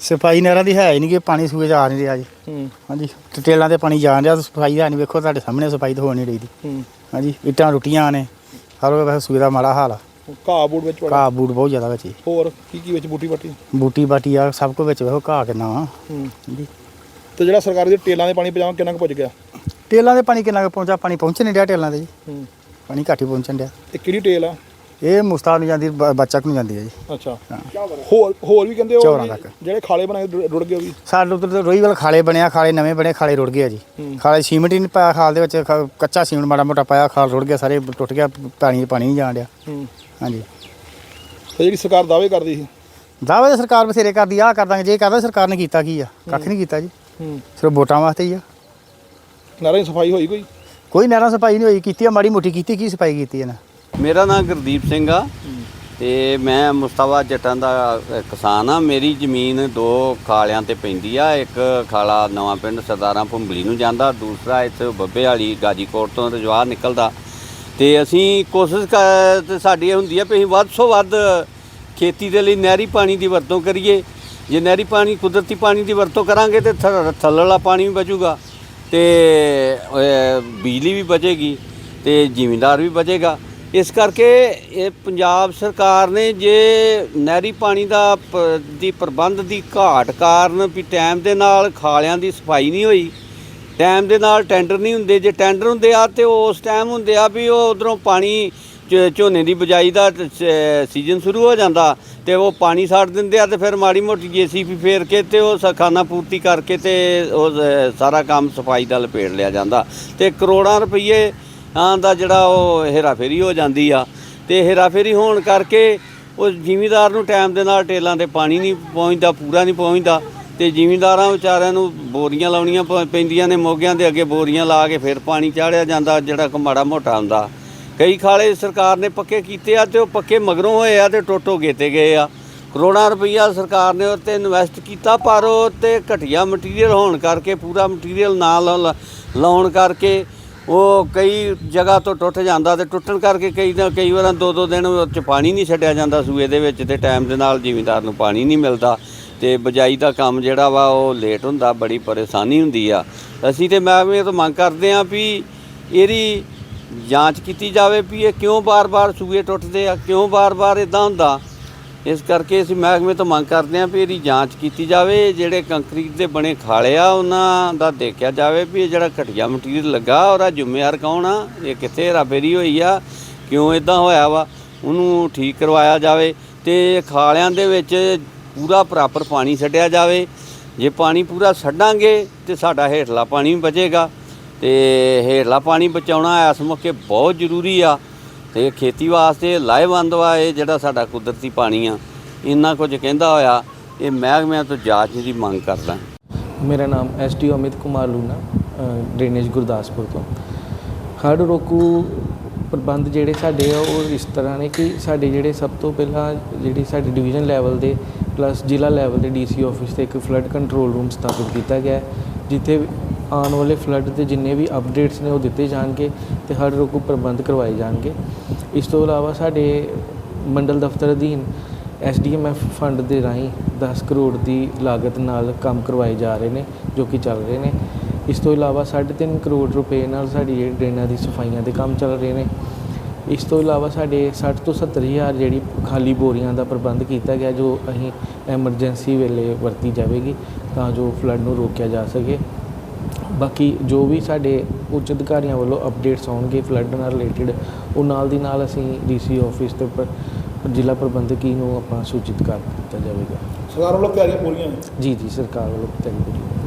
ਸਫ਼ਾਈ ਨਹਿਰਾਂ ਦੀ ਹੈ ਹੀ ਨਹੀਂ ਕਿ ਪਾਣੀ ਸੂਏ 'ਚ ਆ ਨਹੀਂ ਰਿਹਾ ਜੀ। ਹੂੰ। ਹਾਂਜੀ ਟੇਲਾਂ ਤੇ ਪਾਣੀ ਜਾਣ ਰਿਹਾ ਸਫ਼ਾਈ ਹੈ ਨਹੀਂ ਵੇਖੋ ਤੁਹਾਡੇ ਸਾਹਮਣੇ ਸਫ਼ਾਈ ਤਾਂ ਹੋ ਨਹੀਂ ਰਹੀ ਦੀ ਹੂੰ। ਹਾਂਜੀ ਇੱਟਾਂ ਰੁੱਟੀਆਂ ਨੇ ਹਰ ਵੇਲੇ ਸੂਏ ਦਾ ਮਾੜਾ ਹਾਲ ਆ। ਘਾਹ ਬੂੜ ਵਿੱਚ ਵੜਾ ਘਾਹ ਬੂਟ ਬਹੁਤ ਜ਼ਿਆਦਾ ਵਿੱਚ ਜੀ। ਹੋਰ ਕੀ ਕੀ ਵਿੱਚ ਬੂਟੀ ਬਾਟੀ? ਬੂਟੀ ਬਾਟੀ ਆ ਸਭ ਕੁਝ ਵਿੱਚ ਵੇਖੋ ਘਾਹ ਕਿੰਨਾ ਵਾ। ਹੂੰ। ਹਾਂਜੀ। ਤੇ ਜਿਹੜਾ ਸਰਕਾਰੀ ਦੇ ਟੇਲਾਂ ਦੇ ਪਾਣੀ ਪਜਾਉਣ ਕਿੰਨਾ ਕੁ ਪੁੱਜ ਗਿਆ? ਟੇਲਾਂ ਦੇ ਪਾਣੀ ਕਿੰਨਾ ਕੁ ਪਹੁੰਚਾ ਪਾਣੀ ਪਹੁੰਚ ਨਹੀਂ ਰਿਹਾ ਟੇਲਾਂ ਤੇ ਜੀ। ਹੂੰ। ਪਾਣੀ ਘੱਟ ਹੀ ਪਹੁੰਚਣ ਡਿਆ। ਇਹ ਕਿਹੜੀ ਟੇਲ ਆ? ਇਹ ਮੁਸਤਾਬ ਨੂੰ ਜਾਂਦੀ ਬ- ਬੱਚਕ ਨੂੰ ਜਾਂਦੀ ਹੈ ਜੀ। ਅੱਛਾ। ਹੋਰ ਹੋਰ ਵੀ ਕਹਿੰਦੇ ਉਹ ਚੌਰਾਂ ਵੀ ਤੱਕ। ਜਿਹੜੇ ਖਾਲੇ ਬਣਾਏ ਰੁੜ ਗਏ ਉਹ ਵੀ? ਸਾਡੇ ਉੱਧਰ ਤਾਂ ਰੋਹੀਵਾਲ ਖਾਲੇ ਬਣਿਆ ਖਾਲੇ ਨਵੇਂ ਬਣੇ ਖਾਲੇ ਰੁੜ ਗਏ ਆ ਜੀ। ਹੂੰ। ਖਾਲੇ ਸੀਮਿੰਟ ਹੀ ਨਹੀਂ ਪਾਇਆ ਖਾਲ ਦੇ ਵਿੱਚ ਖ- ਕੱਚਾ ਸੀਮਿੰਟ ਮਾੜਾ ਮੋਟਾ ਪਾਇਆ ਖਾਲ ਰੁੜ ਗਿਆ ਸਾਰੇ ਟੁੱਟ ਗਿਆ ਪਾਣੀ ਪਾਣੀ ਨਹੀਂ ਜਾਣ ਡਿਆ। ਹੂੰ। ਹਾਂਜੀ। ਤੇ ਜਿਹੜੀ ਸਰਕਾਰ ਦਾਅਵੇ ਕਰਦੀ ਸੀ? ਦਾਅਵੇ ਤਾਂ ਸਰਕਾਰ ਬਥੇਰੇ ਕਰਦੀ ਆ ਕਰ ਦਾਂਗੇ ਜੇ ਕਰਦਾ ਸਰਕਾਰ ਨੇ ਕੀਤਾ ਕੀ ਆ? ਕੱਖ ਨਹੀਂ ਕੀਤਾ ਜੀ। ਹੂੰ। ਸਿਰਫ ਵੋਟਾਂ ਵਾਸਤੇ ਹੀ ਆ। ਨਾਲੇ ਸਫ਼ਾਈ ਹੋਈ ਕੋਈ? ਕੋਈ ਨਹਿਰਾਂ ਸਫ਼ਾਈ ਨਹੀਂ ਹੋਈ ਕੀਤੀ ਆ ਮਾੜੀ ਮੋਟੀ ਕੀਤੀ ਕੀ ਸਫ਼ਾਈ ਕੀਤੀ ਇਹਨਾਂ? ਮੇਰਾ ਨਾਮ ਗੁਰਦੀਪ ਸਿੰਘ ਆ ਤੇ ਮੈਂ ਮੁਸਤਫਾ ਜੱਟਾਂ ਦਾ ਕਿਸਾਨ ਆ। ਮੇਰੀ ਜ਼ਮੀਨ ਦੋ ਖਾਲਿਆਂ ਤੇ ਪੈਂਦੀ ਆ। ਇੱਕ ਖਾਲਾ ਨਵਾਂ ਪਿੰਡ ਸਰਦਾਰਾਂ ਭੁੰਬਲੀ ਨੂੰ ਜਾਂਦਾ ਦੂਸਰਾ ਇੱਥੇ ਬੱਬੇ ਵਾਲੀ ਗਾਜੀਕੋਟ ਤੋਂ ਰਜਵਾਹ ਨਿਕਲਦਾ। ਤੇ ਅਸੀਂ ਕੋਸ਼ਿਸ਼ ਕਰ ਤੇ ਸਾਡੀ ਇਹ ਹੁੰਦੀ ਆ ਵੀ ਅਸੀਂ ਵੱਧ ਤੋਂ ਵੱਧ ਖੇਤੀ ਦੇ ਲਈ ਨਹਿਰੀ ਪਾਣੀ ਦੀ ਵਰਤੋਂ ਕਰੀਏ। ਜੇ ਨਹਿਰੀ ਪਾਣੀ ਕੁਦਰਤੀ ਪਾਣੀ ਦੀ ਵਰਤੋਂ ਕਰਾਂਗੇ ਤੇ ਥੱਲੜਾ ਪਾਣੀ ਵੀ ਬਚੂਗਾ ਤੇ ਬਿਜਲੀ ਵੀ ਬਚੇਗੀ ਤੇ ਜ਼ਿਮੀਂਦਾਰ ਵੀ ਬਚੇਗਾ। ਇਸ ਕਰਕੇ ਇਹ ਪੰਜਾਬ ਸਰਕਾਰ ਨੇ ਜੇ ਨਹਿਰੀ ਪਾਣੀ ਦਾ ਪ- ਦੀ ਪ੍ਰਬੰਧ ਦੀ ਘਾਟ ਕਾਰਨ ਵੀ ਟਾਈਮ ਦੇ ਨਾਲ ਖਾਲਿਆਂ ਦੀ ਸਫ਼ਾਈ ਨਹੀਂ ਹੋਈ, ਟਾਈਮ ਦੇ ਨਾਲ ਟੈਂਡਰ ਨਹੀਂ ਹੁੰਦੇ, ਜੇ ਟੈਂਡਰ ਹੁੰਦੇ ਆ ਤੇ ਉਹ ਉਸ ਟਾਈਮ ਹੁੰਦੇ ਆ ਵੀ ਉਹ ਉਧਰੋਂ ਪਾਣੀ ਝ- ਝੋਨੇ ਦੀ ਬਿਜਾਈ ਦਾ ਸੀਜ਼ਨ ਸ਼ੁਰੂ ਹੋ ਜਾਂਦਾ ਤੇ ਉਹ ਪਾਣੀ ਛੱਡ ਦਿੰਦੇ ਆ ਤੇ ਫਿਰ ਮਾੜੀ ਮੋਟੀ ਜੀਸੀਪੀ ਫੇਰ ਕੇ ਤੇ ਉਹ ਸਖਾਨਾ ਪੂਰਤੀ ਕਰਕੇ ਤੇ ਉਹ, ਸ- ਸਾਰਾ ਕੰਮ ਸਫ਼ਾਈ ਦਾ ਲਪੇਟ ਲਿਆ ਜਾਂਦਾ ਤੇ ਕਰੋੜਾਂ ਰੁਪਏ ਆਂ ਦਾ ਜਿਹੜਾ ਉਹ ਹੇਰਾਫੇਰੀ ਹੋ ਜਾਂਦੀ ਆ ਤੇ ਹੇਰਾਫੇਰੀ ਹੋਣ ਕਰਕੇ ਉਹ ਜ਼ਿਮੀਦਾਰ ਨੂੰ ਟਾਈਮ ਦੇ ਨਾਲ ਟੇਲਾਂ ਤੇ ਪਾਣੀ ਨਹੀਂ ਪਹੁੰਚਦਾ, ਪੂਰਾ ਨਹੀਂ ਪਹੁੰਚਦਾ ਤੇ ਜ਼ਿਮੀਂਦਾਰਾਂ ਵਿਚਾਰਿਆਂ ਨੂੰ ਬੋਰੀਆਂ ਲਾਉਣੀਆਂ ਪੈਂਦੀਆਂ ਨੇ, ਮੋਗਿਆਂ ਦੇ ਅੱਗੇ ਬੋਰੀਆਂ ਲਾ ਕੇ ਫਿਰ ਪਾਣੀ ਚਾੜਿਆ ਜਾਂਦਾ, ਜਿਹੜਾ ਕਿ ਮਾੜਾ ਮੋਟਾ ਹੁੰਦਾ। ਕਈ ਖਾਲੇ ਸਰਕਾਰ ਨੇ ਪੱਕੇ ਕੀਤੇ ਆ ਤੇ ਉਹ ਪੱਕੇ ਮਗਰੋਂ ਹੋਏ ਆ ਤੇ ਟੋਟੋ ਗੇਤੇ ਗਏ ਆ। ਕਰੋੜਾਂ ਰੁਪਈਆ ਸਰਕਾਰ ਨੇ ਉੱਤੇ ਇਨਵੈਸਟ ਕੀਤਾ, ਪਰ ਉਹ ਤੇ ਘਟੀਆ ਮਟੀਰੀਅਲ ਹੋਣ ਕਰਕੇ, ਪੂਰਾ ਮਟੀਰੀਅਲ ਨਾ ਲਾ- ਲਾਉਣ ਕਰਕੇ ਉਹ ਕਈ ਜਗ੍ਹਾ ਤੋਂ ਟੁੱਟ ਜਾਂਦਾ ਤੇ ਟੁੱਟਣ ਕਰਕੇ ਕਈ ਨਾ ਕਈ ਵਾਰਾਂ ਦੋ ਦੋ ਦਿਨ ਉਹ 'ਚ ਪਾਣੀ ਨਹੀਂ ਛੱਡਿਆ ਜਾਂਦਾ ਸੂਏ ਦੇ ਵਿੱਚ ਤੇ ਟਾਈਮ ਦੇ ਨਾਲ ਜ਼ਿਮੀਂਦਾਰ ਨੂੰ ਪਾਣੀ ਨਹੀਂ ਮਿਲਦਾ ਤੇ ਬਜਾਈ ਦਾ ਕੰਮ ਜਿਹੜਾ ਵਾ ਉਹ ਲੇਟ ਹੁੰਦਾ, ਬੜੀ ਪਰੇਸ਼ਾਨੀ ਹੁੰਦੀ ਆ। ਅਸੀਂ ਤੇ ਮਹਿਕਮੇ ਤੋਂ ਮੰਗ ਕਰਦੇ ਆ ਵੀ ਇਹਦੀ ਜਾਂਚ ਕੀਤੀ ਜਾਵੇ ਵੀ ਇਹ ਕਿਉਂ ਬਾਰ-ਬਾਰ ਸੂਏ ਟੁੱਟਦੇ ਆ, ਕਿਉਂ ਬਾਰ-ਬਾਰ ਇਦਾਂ ਹੁੰਦਾ। ਇਸ ਕਰਕੇ ਅਸੀਂ ਮਹਿਕਮੇ ਤੋਂ ਮੰਗ ਕਰਦੇ ਹਾਂ ਵੀ ਇਹਦੀ ਜਾਂਚ ਕੀਤੀ ਜਾਵੇ, ਜਿਹੜੇ ਕੰਕਰੀਟ ਦੇ ਬਣੇ ਖਾਲੇ ਆ, ਉਹਨਾਂ ਦਾ ਦੇਖਿਆ ਜਾਵੇ ਵੀ ਇਹ ਜਿਹੜਾ ਘਟੀਆ ਮਟੀਰੀਅਲ ਲੱਗਾ ਉਹਦਾ ਜ਼ਿੰਮੇਵਾਰ ਕੌਣ ਆ, ਇਹ ਕਿੱਥੇ ਹੇਰਾਫੇਰੀ ਹੋਈ ਆ, ਕਿਉਂ ਇਦਾਂ ਹੋਇਆ ਵਾ, ਉਹਨੂੰ ਠੀਕ ਕਰਵਾਇਆ ਜਾਵੇ ਤੇ ਖਾਲਿਆਂ ਦੇ ਵਿੱਚ ਪੂਰਾ ਪ੍ਰੋਪਰ ਪਾਣੀ ਛੱਡਿਆ ਜਾਵੇ। ਜੇ ਪਾਣੀ ਪੂਰਾ ਛੱਡਾਂਗੇ ਤੇ ਸਾਡਾ ਹੇਠਲਾ ਪਾਣੀ ਵੀ ਬਚੇਗਾ ਤੇ ਹੇਠਲਾ ਪਾਣੀ ਬਚਾਉਣਾ ਇਸ ਮੌਕੇ ਬਹੁਤ ਜ਼ਰੂਰੀ ਆ। ਤੇ ਖੇਤੀ ਵਾਸਤੇ ਲਾਹੇਵੰਦ ਵਾ, ਇਹ ਜਿਹੜਾ ਸਾਡਾ ਕੁਦਰਤੀ ਪਾਣੀ ਆ, ਇੰਨਾ ਕੁਝ ਕਹਿੰਦਾ ਹੋਇਆ, ਇਹ ਮਹਿਕਮਿਆਂ ਤੋਂ ਜਾਂਚ ਦੀ ਮੰਗ ਕਰਦਾ। ਮੇਰਾ ਨਾਮ ਐਸਟੀ ਅਮਿਤ ਕੁਮਾਰ ਲੂਨਾ ਡਰੇਨੇਜ ਗੁਰਦਾਸਪੁਰ ਤੋਂ। ਹੜ੍ਹ ਰੋਕੂ ਪ੍ਰਬੰਧ ਜਿਹੜੇ ਸਾਡੇ ਆ, ਉਹ ਇਸ ਤਰ੍ਹਾਂ ਨੇ ਕਿ ਸਾਡੇ ਜਿਹੜੇ ਸਭ ਤੋਂ ਪਹਿਲਾਂ ਜਿਹੜੀ ਸਾਡੇ ਡਿਵੀਜ਼ਨ ਲੈਵਲ ਦੇ ਪਲੱਸ ਜ਼ਿਲ੍ਹਾ ਲੈਵਲ ਦੇ ਡੀਸੀ ਆਫਿਸ ਤੇ ਇੱਕ ਫਲੱਡ ਕੰਟਰੋਲ ਰੂਮ ਸਥਾਪਿਤ ਕੀਤਾ ਗਿਆ ਜਿੱਥੇ ਆਉਣ ਵਾਲੇ ਫਲੱਡ ਦੇ ਜਿੰਨੇ ਵੀ ਅਪਡੇਟਸ ਨੇ ਉਹ ਦਿੱਤੇ ਜਾਣਗੇ ਤੇ ਹਰ ਰੋਕੂ ਪ੍ਰਬੰਧ ਕਰਵਾਏ ਜਾਣਗੇ। ਇਸ ਤੋਂ ਇਲਾਵਾ ਸਾਡੇ ਮੰਡਲ ਦਫ਼ਤਰ ਅਧੀਨ ਐਸਡੀਐਮਐਫ ਫੰਡ ਦੇ ਰਾਹੀਂ 10 ਕਰੋੜ ਦੀ ਲਾਗਤ ਨਾਲ ਕੰਮ ਕਰਵਾਏ ਜਾ ਰਹੇ ਨੇ, ਜੋ ਕਿ ਚੱਲ ਰਹੇ ਨੇ। ਇਸ ਤੋਂ ਇਲਾਵਾ 3.5 ਕਰੋੜ ਰੁਪਏ ਨਾਲ ਸਾਡੀ ਜਿਹੜੀ ਡਰੇਨਾਂ ਦੀ ਸਫਾਈਆਂ ਦੇ ਕੰਮ ਚੱਲ ਰਹੇ ਨੇ। ਇਸ ਤੋਂ ਇਲਾਵਾ ਸਾਡੇ 60 ਤੋਂ 70 ਹਜ਼ਾਰ ਜਿਹੜੀ ਖਾਲੀ ਬੋਰੀਆਂ ਦਾ ਪ੍ਰਬੰਧ ਕੀਤਾ ਗਿਆ, ਜੋ ਅਸੀਂ ਐਮਰਜੈਂਸੀ ਵੇਲੇ ਵਰਤੀ ਜਾਵੇਗੀ ਤਾਂ ਜੋ ਫਲੱਡ ਨੂੰ ਰੋਕਿਆ ਜਾ ਸਕੇ। ਬਾਕੀ ਜੋ ਵੀ ਸਾਡੇ ਉੱਚ ਅਧਿਕਾਰੀਆਂ ਵੱਲੋਂ ਅਪਡੇਟਸ ਆਉਣਗੇ ਫਲੱਡ ਨਾਲ ਰਿਲੇਟਡ ਉਹ ਨਾਲ ਦੀ ਨਾਲ ਅਸੀਂ ਡੀਸੀ ਆਫਿਸ ਤੇ ਜ਼ਿਲ੍ਹਾ ਪ੍ਰਬੰਧਕੀ ਨੂੰ ਆਪਾਂ ਸੂਚਿਤ ਕਰ ਦਿੱਤਾ ਜਾਵੇਗਾ। ਸਰਕਾਰ ਵੱਲੋਂ ਤਿਆਰੀਆਂ ਪੂਰੀਆਂ? ਜੀ ਜੀ ਸਰਕਾਰ ਵੱਲੋਂ ਤਿਆਰੀ ਪੂਰੀ